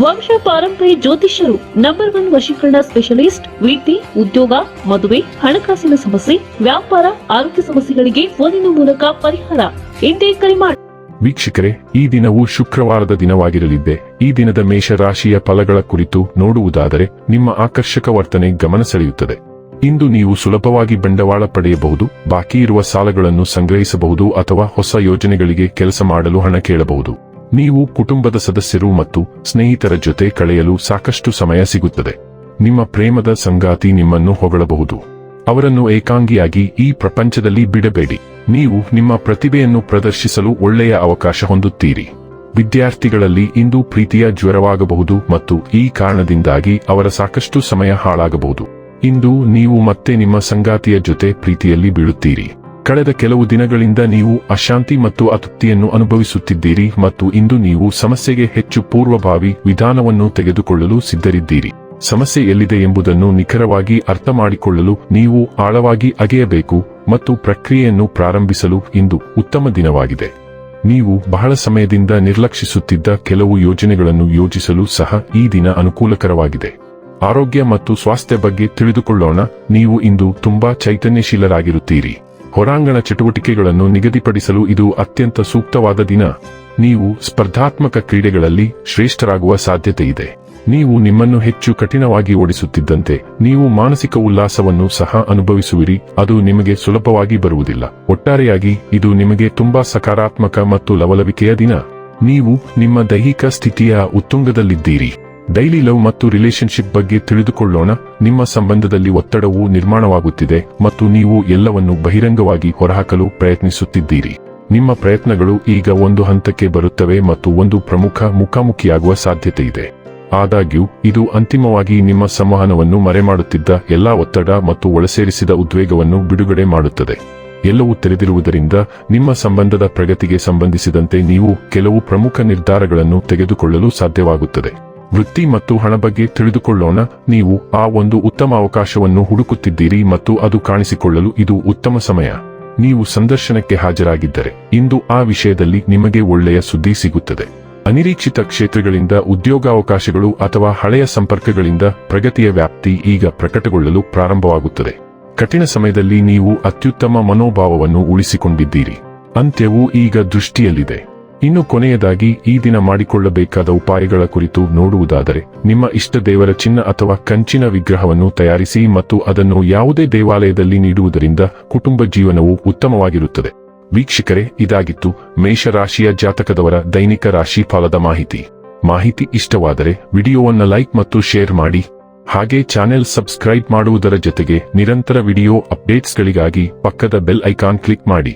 ವಂಶ ಪಾರಂಪರ್ಯ ಜ್ಯೋತಿಷ್ಯರು ನಂಬರ್ ಒನ್ ವಶೀಕರಣ ಸ್ಪೆಷಲಿಸ್ಟ್ ವೀತಿ ಉದ್ಯೋಗ, ಮದುವೆ, ಹಣಕಾಸಿನ ಸಮಸ್ಯೆ, ವ್ಯಾಪಾರ, ಆರೋಗ್ಯ ಸಮಸ್ಯೆಗಳಿಗೆ ಫೋನಿನ ಮೂಲಕ ಪರಿಹಾರ. ಇಂದೇ ಕರೆ ಮಾಡಿ ವೀಕ್ಷಕರೇ, ಈ ದಿನವು ಶುಕ್ರವಾರದ ದಿನವಾಗಿರಲಿದ್ದೆ. ಈ ದಿನದ ಮೇಷ ರಾಶಿಯ ಫಲಗಳ ಕುರಿತು ನೋಡುವುದಾದರೆ, ನಿಮ್ಮ ಆಕರ್ಷಕ ವರ್ತನೆ ಗಮನ ಸೆಳೆಯುತ್ತದೆ. ಇಂದು ನೀವು ಸುಲಭವಾಗಿ ಬಂಡವಾಳ ಪಡೆಯಬಹುದು, ಬಾಕಿ ಇರುವ ಸಾಲಗಳನ್ನು ಸಂಗ್ರಹಿಸಬಹುದು ಅಥವಾ ಹೊಸ ಯೋಜನೆಗಳಿಗೆ ಕೆಲಸ ಮಾಡಲು ಹಣ ಕೇಳಬಹುದು. ನೀವು ಕುಟುಂಬದ ಸದಸ್ಯರು ಮತ್ತು ಸ್ನೇಹಿತರ ಜೊತೆ ಕಳೆಯಲು ಸಾಕಷ್ಟು ಸಮಯ ಸಿಗುತ್ತದೆ. ನಿಮ್ಮ ಪ್ರೇಮದ ಸಂಗಾತಿ ನಿಮ್ಮನ್ನು ಹೊಗಳಬಹುದು. ಅವರನ್ನು ಏಕಾಂಗಿಯಾಗಿ ಈ ಪ್ರಪಂಚದಲ್ಲಿ ಬಿಡಬೇಡಿ. ನೀವು ನಿಮ್ಮ ಪ್ರತಿಭೆಯನ್ನು ಪ್ರದರ್ಶಿಸಲು ಒಳ್ಳೆಯ ಅವಕಾಶ ಹೊಂದುತ್ತೀರಿ. ವಿದ್ಯಾರ್ಥಿಗಳಲ್ಲಿ ಇಂದು ಪ್ರೀತಿಯ ಜ್ವರವಾಗಬಹುದು ಮತ್ತು ಈ ಕಾರಣದಿಂದಾಗಿ ಅವರ ಸಾಕಷ್ಟು ಸಮಯ ಹಾಳಾಗಬಹುದು. ಇಂದು ನೀವು ಮತ್ತೆ ನಿಮ್ಮ ಸಂಗಾತಿಯ ಜೊತೆ ಪ್ರೀತಿಯಲ್ಲಿ ಬೀಳುತ್ತೀರಿ. ಕಳೆದ ಕೆಲವು ದಿನಗಳಿಂದ ನೀವು ಅಶಾಂತಿ ಮತ್ತು ಅತೃಪ್ತಿಯನ್ನು ಅನುಭವಿಸುತ್ತಿದ್ದೀರಿ ಮತ್ತು ಇಂದು ನೀವು ಸಮಸ್ಯೆಗೆ ಹೆಚ್ಚು ಪೂರ್ವಭಾವಿ ವಿಧಾನವನ್ನು ತೆಗೆದುಕೊಳ್ಳಲು ಸಿದ್ಧರಿದ್ದೀರಿ. ಸಮಸ್ಯೆ ಎಲ್ಲಿದೆ ಎಂಬುದನ್ನು ನಿಖರವಾಗಿ ಅರ್ಥ ಮಾಡಿಕೊಳ್ಳಲು ನೀವು ಆಳವಾಗಿ ಅಗೆಯಬೇಕು ಮತ್ತು ಪ್ರಕ್ರಿಯೆಯನ್ನು ಪ್ರಾರಂಭಿಸಲು ಇಂದು ಉತ್ತಮ ದಿನವಾಗಿದೆ. ನೀವು ಬಹಳ ಸಮಯದಿಂದ ನಿರ್ಲಕ್ಷಿಸುತ್ತಿದ್ದ ಕೆಲವು ಯೋಜನೆಗಳನ್ನು ಯೋಜಿಸಲು ಸಹ ಈ ದಿನ ಅನುಕೂಲಕರವಾಗಿದೆ. ಆರೋಗ್ಯ ಮತ್ತು ಸ್ವಾಸ್ಥ್ಯ ಬಗ್ಗೆ ತಿಳಿದುಕೊಳ್ಳೋಣ, ನೀವು ಇಂದು ತುಂಬಾ ಚೈತನ್ಯಶೀಲರಾಗಿರುತ್ತೀರಿ. ಹೊರಾಂಗಣ ಚಟುವಟಿಕೆಗಳನ್ನು ನಿಗದಿಪಡಿಸಲು ಇದು ಅತ್ಯಂತ ಸೂಕ್ತವಾದ ದಿನ. ನೀವು ಸ್ಪರ್ಧಾತ್ಮಕ ಕ್ರೀಡೆಗಳಲ್ಲಿ ಶ್ರೇಷ್ಠರಾಗುವ ಸಾಧ್ಯತೆ ಇದೆ. ನೀವು ನಿಮ್ಮನ್ನು ಹೆಚ್ಚು ಕಠಿಣವಾಗಿ ಓಡಿಸುತ್ತಿದ್ದಂತೆ ನೀವು ಮಾನಸಿಕ ಉಲ್ಲಾಸವನ್ನು ಸಹ ಅನುಭವಿಸುವಿರಿ. ಅದು ನಿಮಗೆ ಸುಲಭವಾಗಿ ಬರುವುದಿಲ್ಲ. ಒಟ್ಟಾರೆಯಾಗಿ, ಇದು ನಿಮಗೆ ತುಂಬಾ ಸಕಾರಾತ್ಮಕ ಮತ್ತು ಲವಲವಿಕೆಯ ದಿನ. ನೀವು ನಿಮ್ಮ ದೈಹಿಕ ಸ್ಥಿತಿಯ ಉತ್ತುಂಗದಲ್ಲಿದ್ದೀರಿ. ಡೈಲಿ ಲವ್ ಮತ್ತು ರಿಲೇಶನ್ಶಿಪ್ ಬಗ್ಗೆ ತಿಳಿದುಕೊಳ್ಳೋಣ. ನಿಮ್ಮ ಸಂಬಂಧದಲ್ಲಿ ಒತ್ತಡವು ನಿರ್ಮಾಣವಾಗುತ್ತಿದೆ ಮತ್ತು ನೀವು ಎಲ್ಲವನ್ನು ಬಹಿರಂಗವಾಗಿ ಹೊರಹಾಕಲು ಪ್ರಯತ್ನಿಸುತ್ತಿದ್ದೀರಿ. ನಿಮ್ಮ ಪ್ರಯತ್ನಗಳು ಈಗ ಒಂದು ಹಂತಕ್ಕೆ ಬರುತ್ತವೆ ಮತ್ತು ಒಂದು ಪ್ರಮುಖ ಮುಖಾಮುಖಿಯಾಗುವ ಸಾಧ್ಯತೆ ಇದೆ. ಆದಾಗ್ಯೂ, ಇದು ಅಂತಿಮವಾಗಿ ನಿಮ್ಮ ಸಂವಹನವನ್ನು ಮರೆಮಾಡುತ್ತಿದ್ದ ಎಲ್ಲಾ ಒತ್ತಡ ಮತ್ತು ಒಳಸೇರಿಸಿದ ಉದ್ವೇಗವನ್ನು ಬಿಡುಗಡೆ ಮಾಡುತ್ತದೆ. ಎಲ್ಲವೂ ತೆರೆದಿರುವುದರಿಂದ ನಿಮ್ಮ ಸಂಬಂಧದ ಪ್ರಗತಿಗೆ ಸಂಬಂಧಿಸಿದಂತೆ ನೀವು ಕೆಲವು ಪ್ರಮುಖ ನಿರ್ಧಾರಗಳನ್ನು ತೆಗೆದುಕೊಳ್ಳಲು ಸಾಧ್ಯವಾಗುತ್ತದೆ. ವೃತ್ತಿ ಮತ್ತು ಹಣ ಬಗ್ಗೆ ತಿಳಿದುಕೊಳ್ಳೋಣ. ನೀವು ಆ ಒಂದು ಉತ್ತಮ ಅವಕಾಶವನ್ನು ಹುಡುಕುತ್ತಿದ್ದೀರಿ ಮತ್ತು ಅದು ಕಾಣಿಸಿಕೊಳ್ಳಲು ಇದು ಉತ್ತಮ ಸಮಯ. ನೀವು ಸಂದರ್ಶನಕ್ಕೆ ಹಾಜರಾಗಿದ್ದರೆ ಇಂದು ಆ ವಿಷಯದಲ್ಲಿ ನಿಮಗೆ ಒಳ್ಳೆಯ ಸುದ್ದಿ ಸಿಗುತ್ತದೆ. ಅನಿರೀಕ್ಷಿತ ಕ್ಷೇತ್ರಗಳಿಂದ ಉದ್ಯೋಗಾವಕಾಶಗಳು ಅಥವಾ ಹಳೆಯ ಸಂಪರ್ಕಗಳಿಂದ ಪ್ರಗತಿಯ ವ್ಯಾಪ್ತಿ ಈಗ ಪ್ರಕಟಗೊಳ್ಳಲು ಪ್ರಾರಂಭವಾಗುತ್ತದೆ. ಕಠಿಣ ಸಮಯದಲ್ಲಿ ನೀವು ಅತ್ಯುತ್ತಮ ಮನೋಭಾವವನ್ನು ಉಳಿಸಿಕೊಂಡಿದ್ದೀರಿ. ಅಂತ್ಯವು ಈಗ ದೃಷ್ಟಿಯಲ್ಲಿದೆ. ಇನ್ನು ಕೊನೆಯದಾಗಿ ಈ ದಿನ ಮಾಡಿಕೊಳ್ಳಬೇಕಾದ ಉಪಾಯಗಳ ಕುರಿತು ನೋಡುವುದಾದರೆ, ನಿಮ್ಮ ಇಷ್ಟ ದೇವರ ಚಿನ್ನ ಅಥವಾ ಕಂಚಿನ ವಿಗ್ರಹವನ್ನು ತಯಾರಿಸಿ ಮತ್ತು ಅದನ್ನು ಯಾವುದೇ ದೇವಾಲಯದಲ್ಲಿ ನೀಡುವುದರಿಂದ ಕುಟುಂಬ ಜೀವನವು ಉತ್ತಮವಾಗಿರುತ್ತದೆ. ವೀಕ್ಷಕರೇ, ಇದಾಗಿತ್ತು ಮೇಷರಾಶಿಯ ಜಾತಕದವರ ದೈನಿಕ ರಾಶಿ ಫಲದ ಮಾಹಿತಿ. ಮಾಹಿತಿ ಇಷ್ಟವಾದರೆ ವಿಡಿಯೋವನ್ನು ಲೈಕ್ ಮತ್ತು ಶೇರ್ ಮಾಡಿ. ಹಾಗೆ ಚಾನೆಲ್ ಸಬ್ಸ್ಕ್ರೈಬ್ ಮಾಡುವುದರ ಜೊತೆಗೆ ನಿರಂತರ ವಿಡಿಯೋ ಅಪ್ಡೇಟ್ಸ್ಗಳಿಗಾಗಿ ಪಕ್ಕದ ಬೆಲ್ ಐಕಾನ್ ಕ್ಲಿಕ್ ಮಾಡಿ.